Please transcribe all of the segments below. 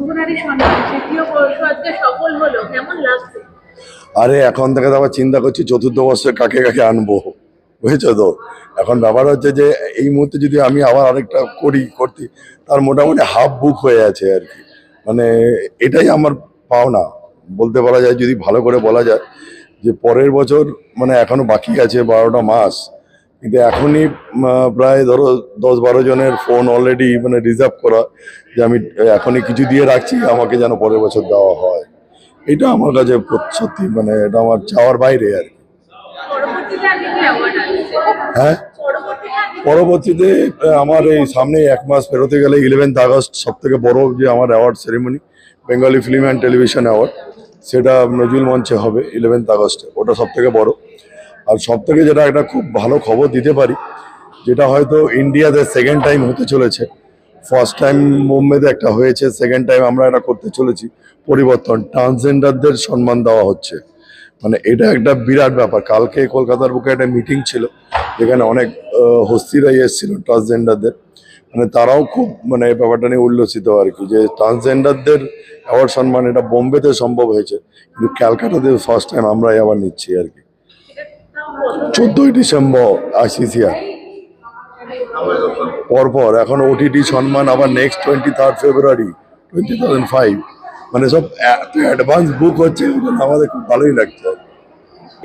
বঙ্গনারী সম্মান তৃতীয় আজকে সফল হলো, কেমন লাগছে? আরে, এখন থেকে তো আবার চিন্তা করছি, চতুর্থ বর্ষে কাকে কাকে আনব, বুঝেছ তো? এখন ব্যাপার হচ্ছে যে, এই মুহূর্তে যদি আমি আবার আরেকটা করি, করতে, তার মোটামুটি হাফ বুক হয়ে আছে আর কি। মানে এটাই আমার পাওনা। বলতে বলা যায়, যদি ভালো করে বলা যায়, যে পরের বছর মানে এখনও বাকি আছে বারোটা মাস কিন্তু এখনই প্রায় ধরো দশ বারো জনের ফোন অলরেডি মানে রিজার্ভ করা যে আমি এখনই কিছু দিয়ে রাখছি, আমাকে যেন পরের বছর দেওয়া হয়। এটা আমার কাছে সত্যি মানে এটা আমার চাওয়ার বাইরে আর কি। হ্যাঁ? পরবর্তীতে আমার এই সামনে এক মাস পেরোতে গেলে ইলেভেন্থ আগস্ট সব থেকে বড় যে আমার award ceremony Bengali film and television award সেটা নজরুল মঞ্চে হবে ইলেভেন্থ আগস্টে, ওটা সব থেকে বড়। আর সব থেকে যেটা একটা খুব ভালো খবর দিতে পারি, যেটা হয়তো ইন্ডিয়াতে সেকেন্ড টাইম হতে চলেছে। ফার্স্ট টাইম মুম্বাইতে একটা হয়েছে সেকেন্ড টাইম আমরা এটা করতে চলেছি। পরিবর্তন ট্রান্সজেন্ডারদের সম্মান দেওয়া হচ্ছে। মানে এটা একটা বিরাট ব্যাপার। কালকে কলকাতার বুকে একটা মিটিং ছিল, যেখানে অনেক হস্তিরাই এসেছিল ট্রান্সজেন্ডারদের মানে তারাও খুব মানে এই ব্যাপারটা নিয়ে উল্লসিত আর কি, যে ট্রান্সজেন্ডারদের অ্যাওয়ার্ড সম্মান এটা বোম্বেতে সম্ভব হয়েছে। কিন্তু ক্যালকাটাতে ফার্স্ট টাইম আমরাই আবার নিচ্ছি আর কি। চোদ্দই ডিসেম্বর আইসিসিআর পরপর এখন ওটিটি সম্মান আবার next twenty third February twenty thousand five মানে সব এত অ্যাডভান্স বুক হচ্ছে আমাদের খুব ভালোই লাগছে।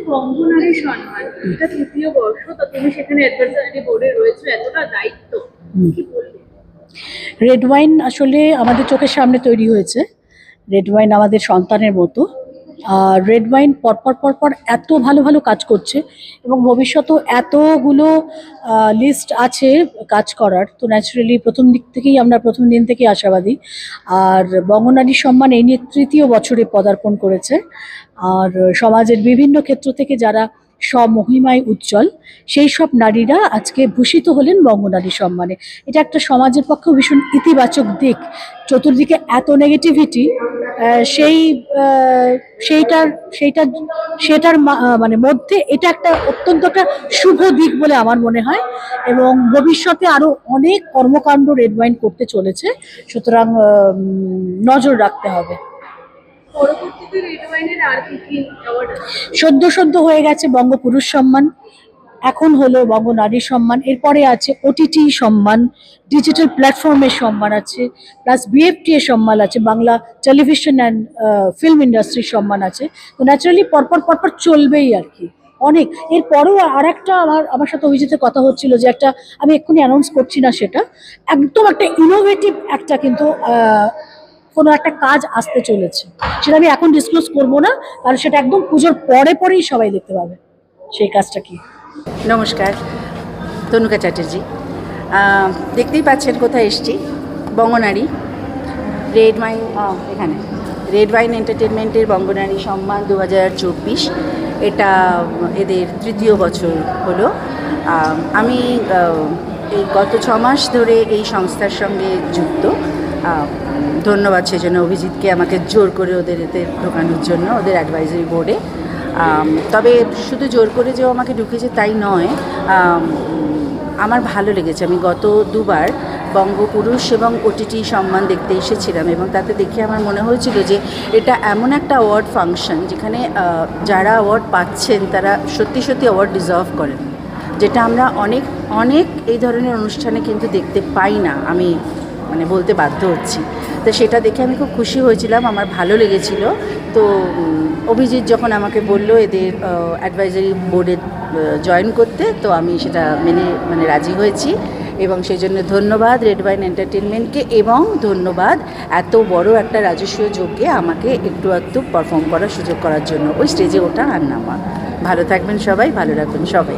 বঙ্গনারী সম্মান এটা তৃতীয় বর্ষ তো তুমি সেখানে অ্যাডভাইজারি বোর্ডে রয়েছে এতটা দায়িত্ব কি বলবে রেড ওয়াইন আসলে আমাদের চোখের সামনে তৈরি হয়েছে। রেড ওয়াইন আমাদের সন্তানের মতো। রেড ওয়াইন পরপর পরপর এত ভালো ভালো কাজ করছে এবং ভবিষ্যতেও এতগুলো লিস্ট আছে কাজ করার। তো ন্যাচারালি প্রথম দিক থেকেই আমরা প্রথম দিন থেকেই আশাবাদী। আর বঙ্গনারী সম্মান এই নিয়ে তৃতীয় বছরে পদার্পণ করেছে। আর সমাজের বিভিন্ন ক্ষেত্র থেকে যারা স্বমহিমায় উজ্জ্বল। সেই সব নারীরা আজকে ভূষিত হলেন বঙ্গনারী সম্মানে। এটা একটা সমাজের পক্ষে ভীষণ ইতিবাচক দিক। চতুর্দিকে এত নেগেটিভিটি সেই সেইটার সেইটার, সেটার মানে মধ্যে এটা একটা অত্যন্ত একটা শুভ দিক বলে আমার মনে হয় এবং ভবিষ্যতে আরও অনেক কর্মকাণ্ড রেড ওয়াইন করতে চলেছে। সুতরাং নজর রাখতে হবে। সদ্য সদ্য হয়ে গেছে বঙ্গপুরুষ সম্মান, এখন হলো বঙ্গ নারী সম্মান, এরপরে আছে ওটিটি সম্মান ডিজিটাল প্ল্যাটফর্মের সম্মান আছে প্লাস বিএফটি এর সম্মান আছে, বাংলা টেলিভিশন অ্যান্ড ফিল্ম ইন্ডাস্ট্রির সম্মান আছে, তো ন্যাচারালি পরপর পরপর চলবেই আর কি, অনেক। এরপরেও আর একটা আমার আমার সাথে অভিজিতের কথা হচ্ছিল যে একটা, আমি এক্ষুনি অ্যানাউন্স করছি না সেটা, একদম একটা ইনোভেটিভ একটা কিন্তু কোনো একটা কাজ আসতে চলেছে। সেটা আমি এখন ডিসক্লোজ করব না, কারণ সেটা একদম পুজোর পরে পরেই সবাই দেখতে পাবে। সেই কাজটা কি? নমস্কার, তনুকা চ্যাটার্জি। দেখতেই পাচ্ছেন কোথায় এসছি। বঙ্গনারী। রেড মাইন এখানে। রেড ওয়াইন এন্টারটেনমেন্টের বঙ্গনারী সম্মান দু হাজার চব্বিশ। এটা এদের তৃতীয় বছর হলো। আমি এই গত ছ মাস ধরে এই সংস্থার সঙ্গে যুক্ত। আহ, সেই জন্য অভিজিৎকে আমাকে জোর করে ওদের এতে ঢোকানোর জন্য ওদের অ্যাডভাইজারি বোর্ডে তবে শুধু জোর করে যে আমাকে ঢুকেছে তাই নয় আমার ভালো লেগেছে। আমি গত দুবার বঙ্গপুরুষ এবং ওটিটি সম্মান দেখতে এসেছিলাম এবং তাতে দেখে আমার মনে হয়েছিল যে এটা এমন একটা অ্যাওয়ার্ড ফাংশন যেখানে যারা অ্যাওয়ার্ড পাচ্ছেন তারা সত্যি সত্যি অ্যাওয়ার্ড ডিজার্ভ করেন। যেটা আমরা অনেক অনেক এই ধরনের অনুষ্ঠানে কিন্তু দেখতে পাই না। আমি মানে বলতে বাধ্য হচ্ছি। তো সেটা দেখে আমি খুব খুশি হয়েছিলাম, আমার ভালো লেগেছিল। তো অভিজিৎ যখন আমাকে বলল এদের অ্যাডভাইজারি বোর্ডে জয়েন করতে, তো আমি সেটা মেনে মানে রাজি হয়েছি। এবং সেই জন্য ধন্যবাদ রেড ওয়াইন এন্টারটেনমেন্টকে এবং ধন্যবাদ এত বড় একটা রাজস্বীয় যোগ্যে আমাকে একটু একটু পারফর্ম করার সুযোগ করার জন্য। ওই স্টেজে ওঠা আর নামা ভালো থাকবেন সবাই, ভালো রাখবেন সবাই।